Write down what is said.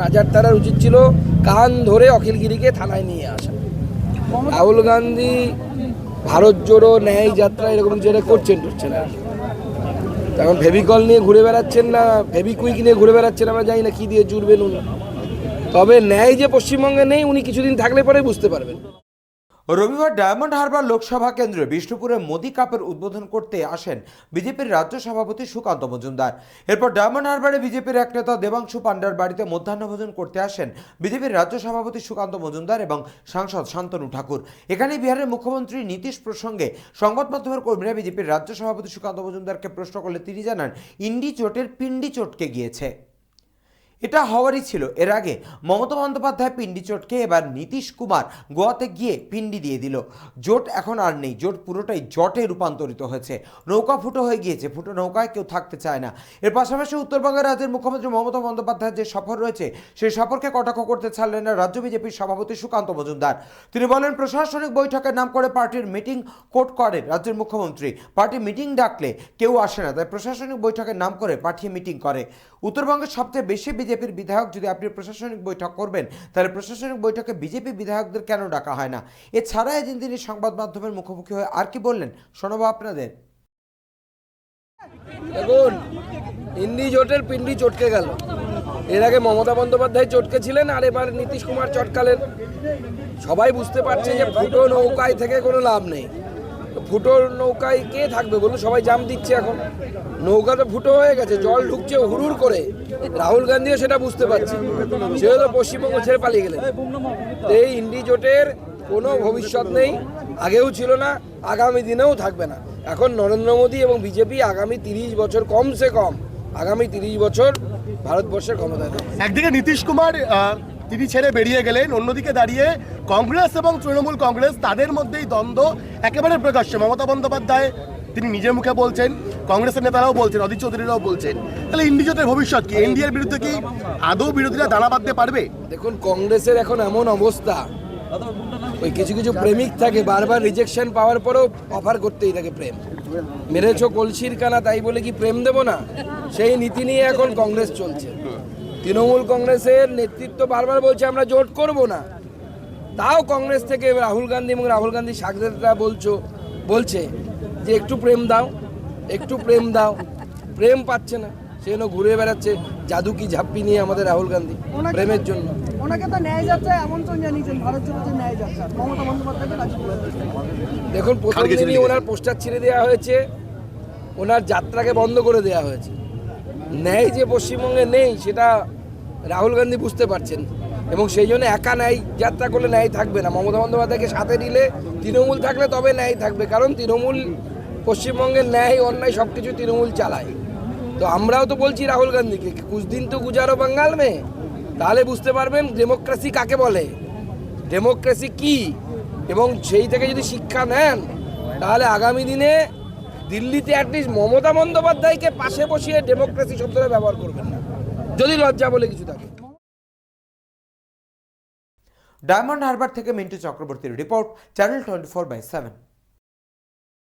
নাজার তারার উচিত ছিল, কান ধরে অখিলগিরিকে থানায় নিয়ে আসা। রাহুল গান্ধী ভারত জোড়ো ন্যায় যাত্রা এরকম যেটা করছেন টরছেন আর। এখন ফেভিকল নিয়ে ঘুরে বেড়াচ্ছেন না, ফেভিকুইক নিয়ে ঘুরে বেড়াচ্ছেন আমরা জানি না কি দিয়ে জুড়বেন উনি তবে ন্যায় যে পশ্চিমবঙ্গে নেই, উনি কিছুদিন থাকলে পরে বুঝতে পারবেন। রবিবার ডায়মন্ড হারবার লোকসভা কেন্দ্রে বিষ্ণুপুরে মোদি কাপের উদ্বোধন করতে আসেন বিজেপির রাজ্য সভাপতি সুকান্ত মজুমদার। এরপর ডায়মন্ড হারবারে বিজেপির এক নেতা দেবাংশু পান্ডার বাড়িতে মধ্যাহ্নভোজন করতে আসেন বিজেপির রাজ্য সভাপতি সুকান্ত মজুমদার এবং সাংসদ শান্তনু ঠাকুর। এখানে বিহারের মুখ্যমন্ত্রী নীতিশ প্রসঙ্গে সংবাদ মাধ্যমের কর্মীরা বিজেপির রাজ্য সভাপতি সুকান্ত মজুমদারকে প্রশ্ন করলে তিনি জানান, ইন্ডি চোটের পিন্ডি চটকে গিয়েছে। এটা হওয়ারই ছিল। এর আগে মমতা বন্দ্যোপাধ্যায় পিন্ডি চোটকে এবার নীতিশ কুমার গোয়াতে গিয়ে পিন্ডি দিয়ে দিল। জোট এখন আর নেই। জোট পুরোটাই জটে রূপান্তরিত হয়েছে। নৌকা ফুটো হয়ে গিয়েছে। ফুটো নৌকায় কেউ থাকতে চায় না। এর পাশাপাশি উত্তরবঙ্গের রাজ্যের মুখ্যমন্ত্রী মমতা বন্দ্যোপাধ্যায়ের যে সফর রয়েছে, সেই সফরকে কটাক্ষ করতে ছাড়লেন না রাজ্য বিজেপির সভাপতি সুকান্ত মজুমদার। তিনি বলেন, প্রশাসনিক বৈঠকের নাম করে পার্টির মিটিং কোট করে রাজ্যের মুখ্যমন্ত্রী। পার্টি মিটিং ডাকলে কেউ আসে না, তাই প্রশাসনিক বৈঠকের নাম করে পাঠিয়ে মিটিং করে। উত্তরবঙ্গের সবচেয়ে বেশি বিজেপির বিধায়ক যদি আপনি প্রশাসনিক বৈঠক করবেন, তাহলে প্রশাসনিক বৈঠকে বিজেপি বিধায়কদের কেন ডাকা হয় না? এছাড়া এদিন তিনি সংবাদ মাধ্যমের মুখোমুখি হয়ে আর কি বললেন? শোনাবো আপনাদের। দেখুন ইন্ডি জোটের পিন্ডি চটকে গেল। এর আগে মমতা বন্দ্যোপাধ্যায় চটকে ছিলেন, আর এবার নীতিশ কুমার চটকালেন। সবাই বুঝতে পারছে যে ফুটো নৌকায় থেকে কোনো লাভ নেই। তো ফুটো নৌকায় কে থাকবে বলুন? সবাই জাম দিচ্ছে এখন। নৌকা তো ফুটো হয়ে গেছে, জল ঢুকছে হুড়ুর করে। রাহুল গান্ধীও সেটা বুঝতে পারছে। সেও তো পশ্চিমবঙ্গ ছেড়ে পালিয়ে গেলেন। এই ইন্ডি জোটের কোনো ভবিষ্যৎ নেই, আগেও ছিল না, আগামী দিনেও থাকবে না। এখন নরেন্দ্র মোদী এবং বিজেপি আগামী তিরিশ বছর কমসে কম, আগামী তিরিশ বছর ভারতবর্ষের ক্ষমতায় একদিকে নীতিশ কুমার তিনি ছেড়ে বেরিয়ে গেলেন। অন্যদিকে দাঁড়িয়ে কংগ্রেস এবং তৃণমূল কংগ্রেস, তাদের মধ্যেই দ্বন্দ্ব একেবারে প্রকাশ্য। মমতা বন্দ্যোপাধ্যায়, তিনি নিজের মুখে বলছেন, কংগ্রেসের নেতারাও বলছেন অধীর চৌধুরীরাও বলছেন। তাহলে ইন্ডিজোটের ভবিষ্যৎ কি? এনডিএর বিরুদ্ধে কি আদৌ বিরোধীরা দাঁড়া বাঁধতে পারবে? দেখুন, কংগ্রেসের এখন এমন অবস্থা। ওই কিছু কিছু প্রেমিক থাকে, বারবার রিজেকশন পাওয়ার পরেও অফার করতেই থাকে প্রেম। মেরেছো কলসির কানা, তাই বলে কি প্রেম দেব না? সেই নীতি নিয়ে এখন কংগ্রেস চলছে। তৃণমূল কংগ্রেসের নেতৃত্ব বারবার বলছে আমরা জোট করব না। তাও কংগ্রেস থেকে রাহুল গান্ধী এবং রাহুল গান্ধী সাগরেদরা বলছো বলছে যে একটু প্রেম দাও একটু প্রেম দাও প্রেম পাচ্ছে না। সেজন্য ঘুরে বেড়াচ্ছে জাদু কি ঝাপ্পি নিয়ে আমাদের রাহুল গান্ধী প্রেমের জন্য। ওনাকে তো ন্যায় যাত্রা আমন্ত্রণ জানিয়েছেন ভারত জোড়ো ন্যায় যাত্রা। মমতা বন্দ্যোপাধ্যায়কে দেখুন প্রথম দিনই ওনার পোস্টার ছেড়ে দেওয়া হয়েছে ওনার যাত্রাকে বন্ধ করে দেওয়া হয়েছে। ন্যায় যে পশ্চিমবঙ্গে নেই, সেটা রাহুল গান্ধী বুঝতে পারছেন। এবং সেই জন্য একা ন্যায় যাত্রা করলে ন্যায় থাকবে না। মমতা বন্দ্যোপাধ্যায়কে সাথে নিলে তৃণমূল থাকলে তবে ন্যায় থাকবে। কারণ তৃণমূল, পশ্চিমবঙ্গের ন্যায়, অন্যায় সব কিছু তৃণমূল চালায়। তো আমরাও তো বলছি রাহুল গান্ধীকে কুছ দিন তো গুজারো বাঙ্গাল মে তাহলে বুঝতে পারবেন ডেমোক্রেসি কাকে বলে? ডেমোক্রেসি কি? এবং সেই থেকে যদি শিক্ষা নেন, তাহলে আগামী দিনে দিল্লিতে অ্যাটলিস্ট মমতা বন্দ্যোপাধ্যায়কে পাশে বসিয়ে ডেমোক্রেসি শব্দটা ব্যবহার করবেন না। যদি লজ্জা বলে কিছু থাকে। ডায়মন্ড হারবার থেকে মিন্টু চক্রবর্তীর report, channel twenty four by seven.